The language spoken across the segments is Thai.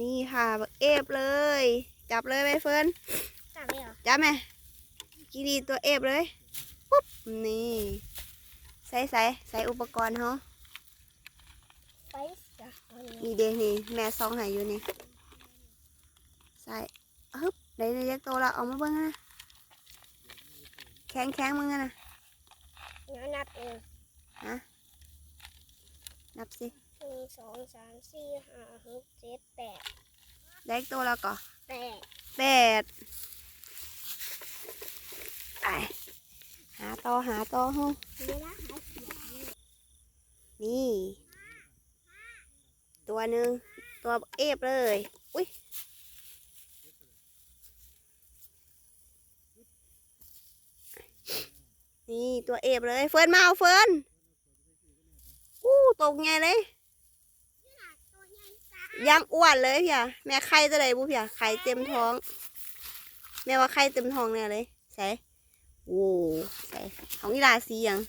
นี่ค่ะบักเอฟเลย จับเลยใบเฟิร์นจับเลยเหรอจับไหมกีดีตัวเอฟเลยปุ๊บนี่ใส่ใส่ใส่อุปกรณ์เขาไฟจ้ะเอาเลยนี่เดนี่แม่ซองใหายอยู่นี่ใส่ฮึบได้ในยักษ์โตแล้วเอามาเบิ้งนะแข็งแข็งมึงอะนะเดี๋ยวนับเองฮะนับสิห นึ่งสองสามสี่ห้าหกเจ็ดแปดได้ยักษ์โตแล้วก็แปดแปดไอหาต่อหาต่อเฮาเดี๋ยวนะหาเสียงนี่ ตัวหนึ่งตัวเอฟเลย อุ้ยนี่ตัวเอฟเลย เฟิร์นมาเอาเฟิร์นอู้ตกไงเลยตัวให ญ่จ้ะยังอ้วนเลยพี่อะแม่ไข่ตัวไหนบุพี่อะไข่เต็มท้อง แม่ว่าไข่เต็มท้องเนี่ยเลยใส่โอ้ใส่ของอีหลาสีหยัง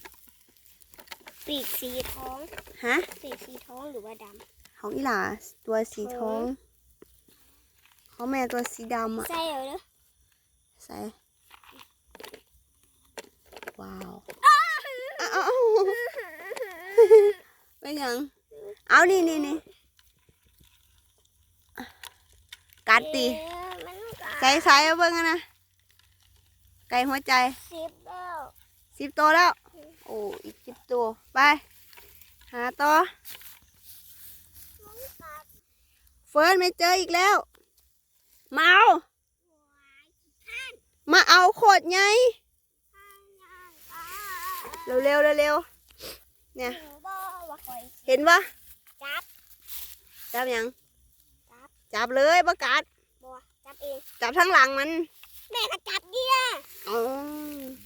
ปีกสีทองฮะปีกสีทองหรือว่าดของอีหลาตัวสีทองของแม่ตัวสีดำอะำใส่เอาเด้อใส่ว้าวอ้าวอ้าวเป็นหยังเอานี่นี่นี่กั ดตีเอ๊ะมันกัดใส่ใส่เอาเบิ่งกันนะไก่หัวใจสิบแล้วสิบตัวแล้ว โอ้อีกสิบตัวไป หาต่อมันกัดเฟิร์นไม่เจออีกแล้ว มาเอาหัวท่านมาเอาโคตรไงท่านยังกัดเร็วเร็วเร็วเร็วๆเนี่ยหนูบอกว่าคอยเห็นปะจับ จับยัง จับจับเลยประกาศบัวจับเองจับทั้งหลังมัน แม่ก็จับเดียอ๋อ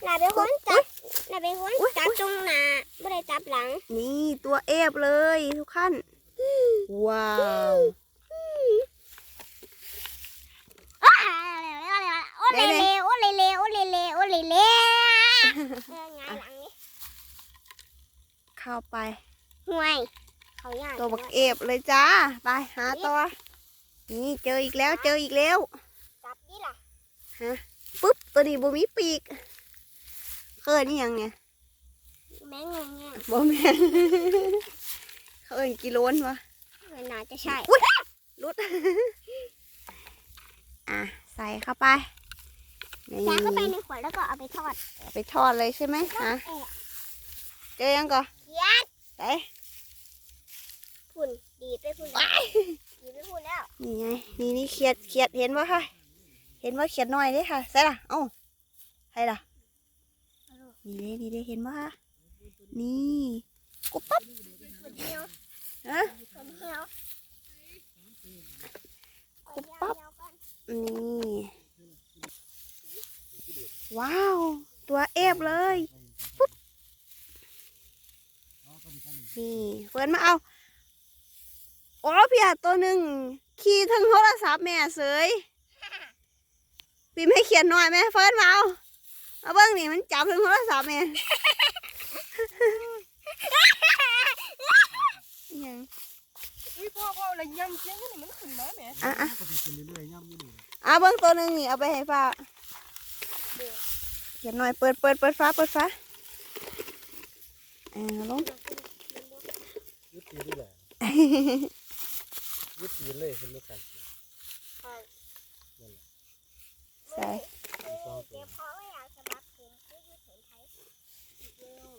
น่าเป็นคนจับน่าเป็นคนอุ๊ยจับตรงหน้าไม่ได้จับหลัง นี่ตัวเอฟเลยทุกขั้นว้าวโอ้เลเลโอ้เลเลโอ้เลเลโอ้เลเลเออไงหลังนี้เข้าไปห่วย เขาย่างตัวบักเอฟเลยจ้า ไปหาตัว นี่เจออีกแล้วเจออีกแล้วจับนี่ล่ะปุ๊บตัวนี้บ่มีปีกเคยนี่ยังเนี่ยแม่งงเนี่ยบ่แม่นเขาเอิ้นกิโลนวะมันน่าจะใช่รุดอะใส่เข้าไปนี่ใส่เข้าไปในขวดแล้วก็เอาไปทอด ไปทอดเลยใช่ไหมฮะแอบเจอยังก่อนเขียดใส่พุ่นดีดไปพุ่น แล้วดีดไปพุ่นแล้วนี่ไงนี่นี่เขียดเขียดเห็นปะคะเห็นว่าเขียดน้อยเด้ค่ะใส่ล่ะเอ้าใส่ล่ะนี่เด้นี่เด้เห็นปะคะนี่กุบปั๊บพุ่นเดียวฮะพุ่นเดียวคุบปั๊บนี่ว้าว ตัวเอฟเลยปุ๊บนี่เฟิร์นมาเอา โอ้พี่อาตัวหนึ่งขี่ทั้งโทรศัพท์แม่เสยพี่ไม่เขียนหน่อยไหมเฟิร์นมาเอาเอาเบิ้งนี่มันจับทั้งโทรศัพท์แม่อิหยังอุ้ยพ่อพ่ออะไรยำเสียงนี่มันขึ้นมาแหมอะอะก็จะขึ้นเรื่อยๆย่ำอยู่นี่เอาเบิ้งตัวหนึ่งนี่เอาไปให้ฟ้าเขียนหน่อยเปิดเปิดเปิดฟ้าเปิดฟ้าอ่าลง ยึดตีนนี่แหละยึดตีนเลยเห็นไหมกันใส่เก็บของไม่อยากจะรับผมคือยืดแขนไทยอีกแล้ว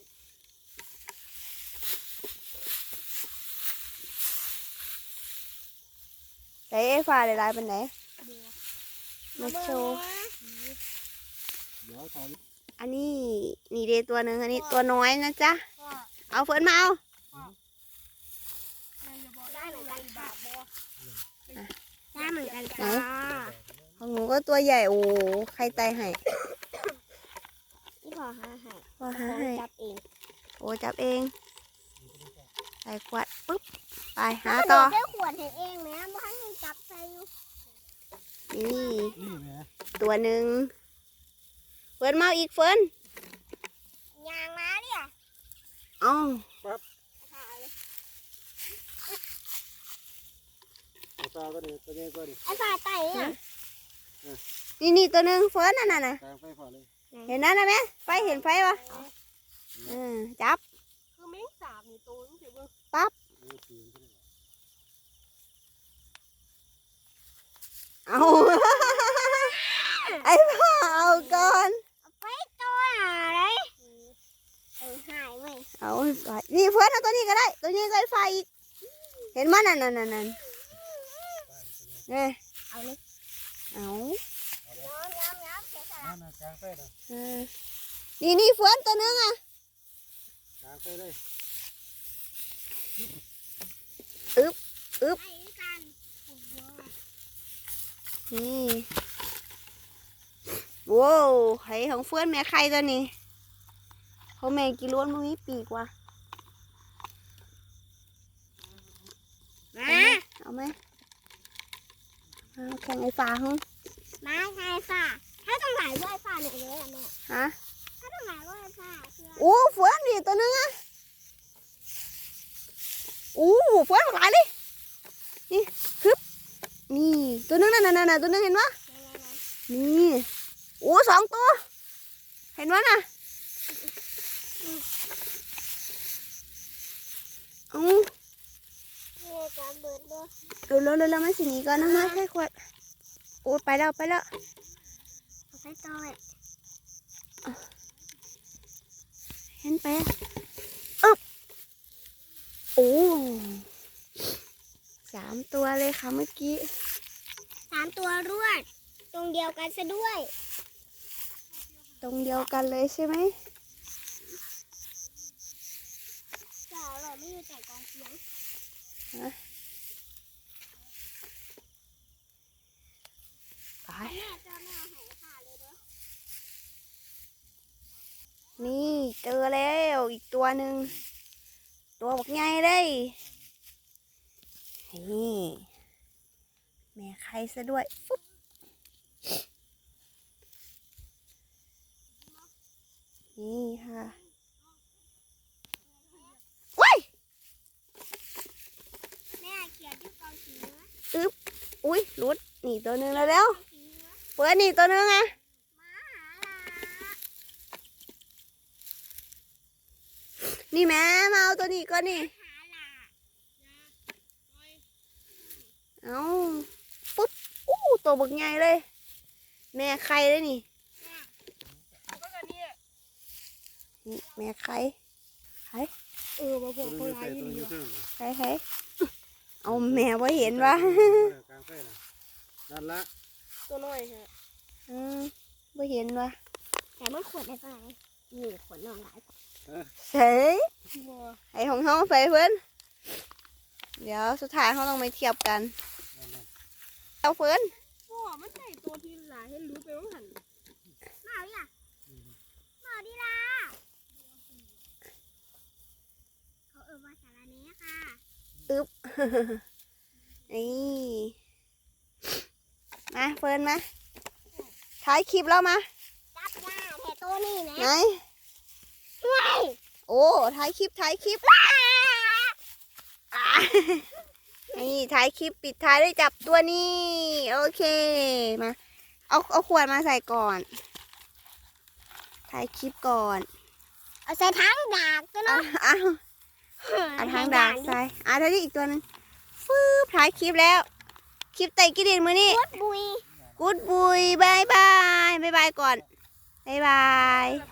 ใส่ไอ้ฟ้าได้หลายเป็นไหนมาโชว์ เดี๋ยวตอนอันนี้นี่เดตัวหนึ่งอันนี้ตัวน้อยนะจ๊ะ พ่อเอาเฟิร์นมาเอา ได้เหมือนกันจ้า ได้เหมือนกันจ้าของหนูก็ตัวใหญ่โอ้ใครไตให้ที่พ่อหาให้ว่าผหามให้จับเอง โอ้จับเองใส่ขวดปุ๊บไปหาต่อได้ขวดเห็นเองแม่บ้านยังจับใส่อยู่นี่นี่แหมตัวหนึ่งเฟิร์นมาเอาอีกเฟิร์นยางมาเนี่ยเอ้า หาเลย ก ปลาก็ดีตัวนี้ก็ดีไอ้ฝ่าไต่เนี่ยนี่นี่ตัวหนึ่งเฟิร์นนั่นน่ะนะกลางไฟฝ่าเลยเห็นนั่นนะแม่ไฟเห็นไฟปะเออจับคือแมงสาบนี่ตัวนึงเสียเบิ่งโอ้ตีนขึ้นเลยเอาไอ้พ่อเอาก่อนไปตัวอะไรเออหายเว้ยเอาไฟนี่เฟิร์นเอาตัวนี้ก็ได้ ตัวนี้ก็ไฟอีกเห็นมั้ยนั่นนั่นนั่น นั่นเนี่ยเอาเลยเอาน้ำน้ำน้ำเสียสละนั่นน่ะกลางไฟนะเออนี่นี่เฟิร์นตัวนึงอะกลางไฟเลยไอ้กันนี่ว้าวไข่ของเฟิร์นแม่ไข่ตัวนี้เขาแม่กี่ล้วนมันมีปีกว่ะมาเอาไหมเอา แข่งไอ้ฟ้าหงมาไงฝ่าถ้าต้องหลายด้วยฝ่าเนี่ยเลยอะแม่ฮะถ้าต้องหลายด้วยฝ่าเชื่อโอ้เฟิร์นนี่ตัวนึงอะโอ้เฟิร์นหลายเลยนี่ฮึบนี่ตัวนึงนั่นนั่นนั่นตัวนึงเห็นปะนี่โอ้สองตัว เห็นปะน่ะเอานี่การ เบิดด้วยเร็วเร็วเร็วมาสินี้ก่อนนะมาแค่ขวดโอ้ไปแล้วไปแล้วไปต่อยเห็นไปอึ๊บโอ้สามตัวเลยค่ะเมื่อกี้สามตัวรวด ตรงเดียวกันซะด้วย ตรงเดียวกันเลยใช่ไหมจ้าเราไม่อยู่แต่กองเสียง ไปแม่จะไม่เอาหายขาเลยเด้อนี่เจอแล้วอีกตัวหนึ่ง ตัวบักใหญ่เลยนี่แม่ไข่ซะด้วยฟุ๊บนี่ค่ะว้าย แม่เขียนที่กองเสียงนะอุ้ยหลุดนี่ตัวหนึ่งแล้วแล้วสีเหลืองเปิดนี่ตัวหนึงอะมาหาลานี่แม่มาเอาตัวนี้ก่อนนี่หาลาเอาปุ๊บอู้ตัวบักใหญ่เลย แม่ไข่เลยนี่ก็กันเนี่ยนี่แม่ไข่เออมาบตัอวกนึงเขาอยู่ไล่ใส่ตัวนึงดีอยู่ว่ะเทิงน่ะไข่ไข่ เอาแม่ว่าเห็นวะกลางไฟนะนั่นละตัวน้อยฮะอืมว่าเห็นวะแต่มันขวดได้เท่าไหร่นี่ขวดน้องหลายเฉยบัวไอของเขาไปเพื่อนเดี๋ยวสุดท้ายเขาต้องไปเทียบกันนั่นน่ะเอาเพื่อนพ่อมันใส่ตัวที่หลายให้รู้ไปว่าหันมาดิล่ะมาดิล่ะเขาเออว่าสารเนี้ค่ะ นี่มาเฟิร์นมาถ่ายคลิปแล้วมาจับยาแถ่ตัวนี้นะไหนเฮ้ยโอ้ถ่ายคลิปถ่ายคลิปอะนี่ถ่ายคลิปปิดท้ายด้วยจับตัวนี้ โอเคมาเอาเอาขวดมาใส่ก่อนถ่ายคลิปก่อน เอาใส่ทั้งดากก็อะเนาะ อะเอาทางดากใส่อะถ่ายที่อีกตัวหนึงฟืบถ่ายคลิปแล้ว คลิปไต่กินดินมือนี่พุดบุยกูดบุยบายบายบายบายก่อนบายบายแบบ